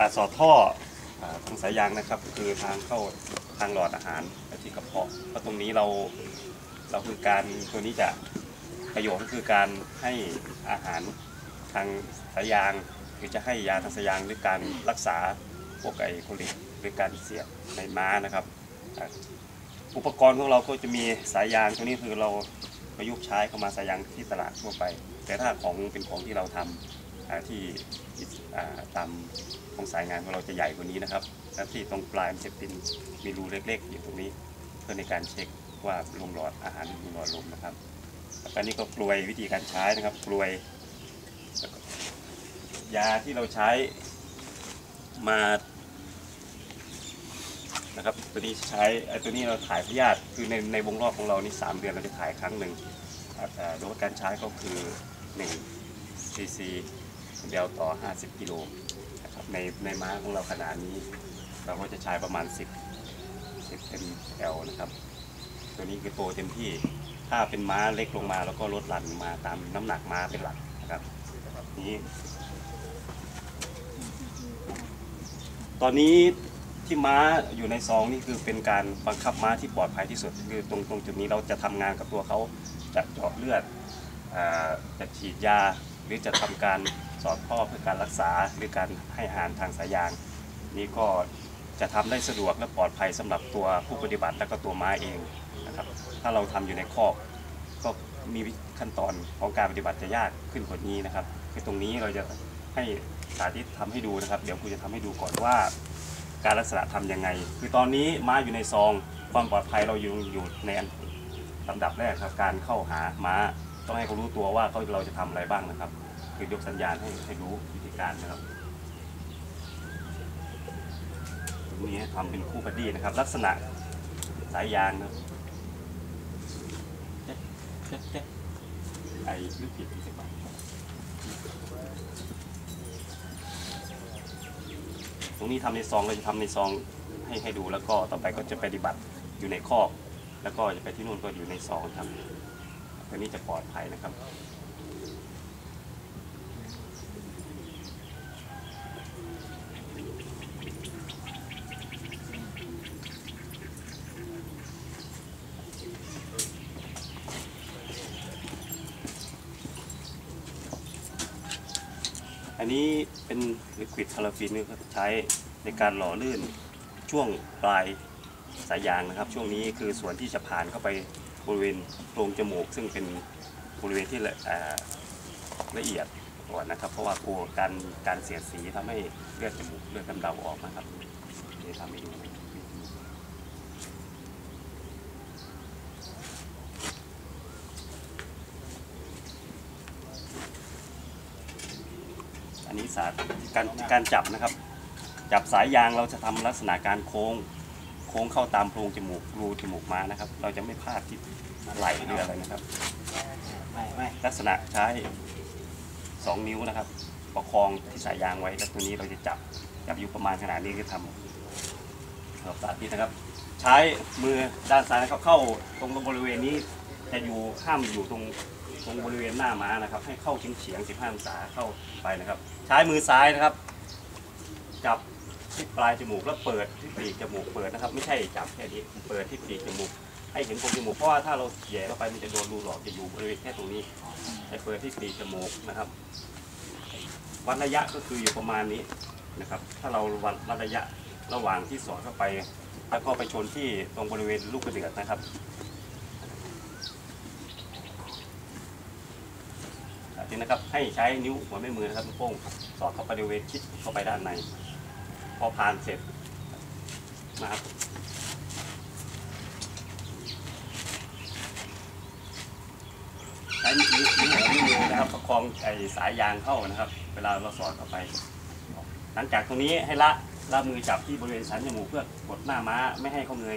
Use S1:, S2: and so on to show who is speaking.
S1: อสอดท่อทางสายยางนะครับ คือทางเข้าทางหลอดอาหารที่กระเพาะเพราะตรงนี้เราเราคือการตัวนี้จะประโยชน์ก็คือการให้อาหารทางสายยางหรือจะให้ยาทางสายยางหรือการรักษาพวกไอโคลิกหรือการเสียบในม้านะครับ อุปกรณ์ของเราก็จะมีสายยางตัวนี้คือเราประยุกต์ใช้เข้ามาสายยางที่ตลาดทั่วไป แต่ถ้าของเป็นของที่เราทำอ่า ที่ตามของสายงานของเราจะใหญ่กว่านี้นะครับและที่ตรงปลายมันจะเป็นมีรูเล็กๆ อยู่ตรงนี้ เพื่อในการเช็คว่าลมหลอดอาหารลมหลอดลมนะครับแล้วก็นี่ก็กลวยวิธีการใช้นะครับกลวยยาที่เราใช้มานะครับตัวนี้ใช้ตัวนี้เราถ่ายพยาธิคือในในวงรอบของเรานี่สามเดือนเราจะถ่ายครั้งหนึ่งแต่โดยการใช้ก็คือหนึ่งซีซี เดียวต่อ 50 กิโลนะครับในในม้าของเราขนาดนี้ เราก็จะใช้ประมาณ 10 10 ml นะครับ ตัวนี้คือโตเต็มที่ ถ้าเป็นม้าเล็กลงมาแล้วก็ลดหลั่นมาตามน้ำหนักม้าเป็นหลักนะครับนี้ ตอนนี้ที่ม้าอยู่ในซองนี่คือเป็นการบังคับม้าที่ปลอดภัยที่สุด คือตรงตรงจุดนี้เราจะทำงานกับตัวเขาจะเจาะเลือดอจะฉีดยาหรือจะทำการ สอดท่อเพื่อการรักษาหรือการให้อาหารทางสายยางนี่ก็จะทำได้สะดวกและปลอดภัยสำหรับตัวผู้ปฏิบัติและก็ตัวม้าเองนะครับ ถ้าเราทำอยู่ในคอกก็มีขั้นตอนของการปฏิบัติจะยากขึ้นกว่านี้นะครับ คือตรงนี้เราจะให้สาธิตทำให้ดูนะครับ เดี๋ยวครูจะทำให้ดูก่อนว่า การลักษณะทำยังไง คือตอนนี้ม้าอยู่ในซอง ความปลอดภัยเราอยู่อยู่ในอันลำดับแรกครับ การเข้าหาม้าต้องให้เขารู้ตัวว่าเขาเราจะทำอะไรบ้างนะครับ คือยกสัญญาณให้ให้รู้วิธีการนะครับตรงนี้ทำเป็นคู่บัดดี้นะครับ ลักษณะสายยางนะครับเจ๊เจ๊เจ๊ไอ้ลูกผิดที่สิบบาทตรงนี้ทำในซองเราจะทำในซองให้ให้ดูแล้วก็ต่อไปก็จะปฏิบัติอยู่ในคอก แล้วก็จะไปที่นู่นก็อยู่ในซองครับตัวนี้จะปลอดภัยนะครับ อันนี้เป็นลิควิดพาราฟินนะครับใช้ในการหล่อลื่นช่วงปลายสายยางนะครับ ช่วงนี้คือส่วนที่จะผ่านเข้าไปบริเวณโพรงจมูก ซึ่งเป็นบริเวณที่ละละเอียดก่อนนะครับ เพราะว่ากลัวการการเสียดสีทำให้เลือดจมูกเลือดกำเดาออกนะครับเดี๋ยวทำให้ดู อันนี้สาธิตการการจับนะครับ จับสายยางเราจะทำลักษณะการโค้ง โค้งเข้าตามโพรงจมูกรูจมูกม้านะครับ เราจะไม่พลาดที่ไหล่หรืออะไรนะครับ
S2: ไม่ไม่
S1: ลักษณะใช้ 2 นิ้วนะครับ ประคองที่สายยางไว้แล้วตัวนี้เราจะจับจับอยู่ประมาณขนาดนี้คือทำครับสาธิตนะครับ ใช้มือด้านซ้ายนะครับเข้าตรงบริเวณนี้จะอยู่ห้ามอยู่ตรง ตรงบริเวณหน้าม้านะครับ ให้เข้าเฉียงเฉียง15องศาเข้าไปนะครับ ใช้มือซ้ายนะครับ จับที่ปลายจมูกแล้วเปิดที่ปีกจมูกเปิดนะครับ ไม่ใช่จับแค่นี้เปิดที่ปีกจมูกให้เห็นโพรงจมูกเพราะว่าถ้าเราแหย่เข้าไปมันจะโดนรูหลอดจะอยู่บริเวณแค่ตรงนี้ให้เปิดที่ปีกจมูกนะครับ วัดระยะก็คืออยู่ประมาณนี้นะครับ ถ้าเราวัดวัดระยะระหว่างที่สอดเข้าไป แล้วก็ไปชนที่ตรงบริเวณลูกกระเดือกนะครับ อันนี้นะครับ ให้ใช้นิ้วหัวแม่มือนะครับนิ้วโป้งสอดเข้าไปบริเวณชิดเข้าไปด้านใน พอผ่านเสร็จนะครับใช้นิ้วนิ้วหัวนิ้วมือนะครับประคองไอ้สายยางเข้านะครับ เวลาเราสอดเข้าไป หลังจากตรงนี้ให้ละละมือจับที่บริเวณสันจมูกเพื่อกดหน้าม้าไม่ให้เขาเงย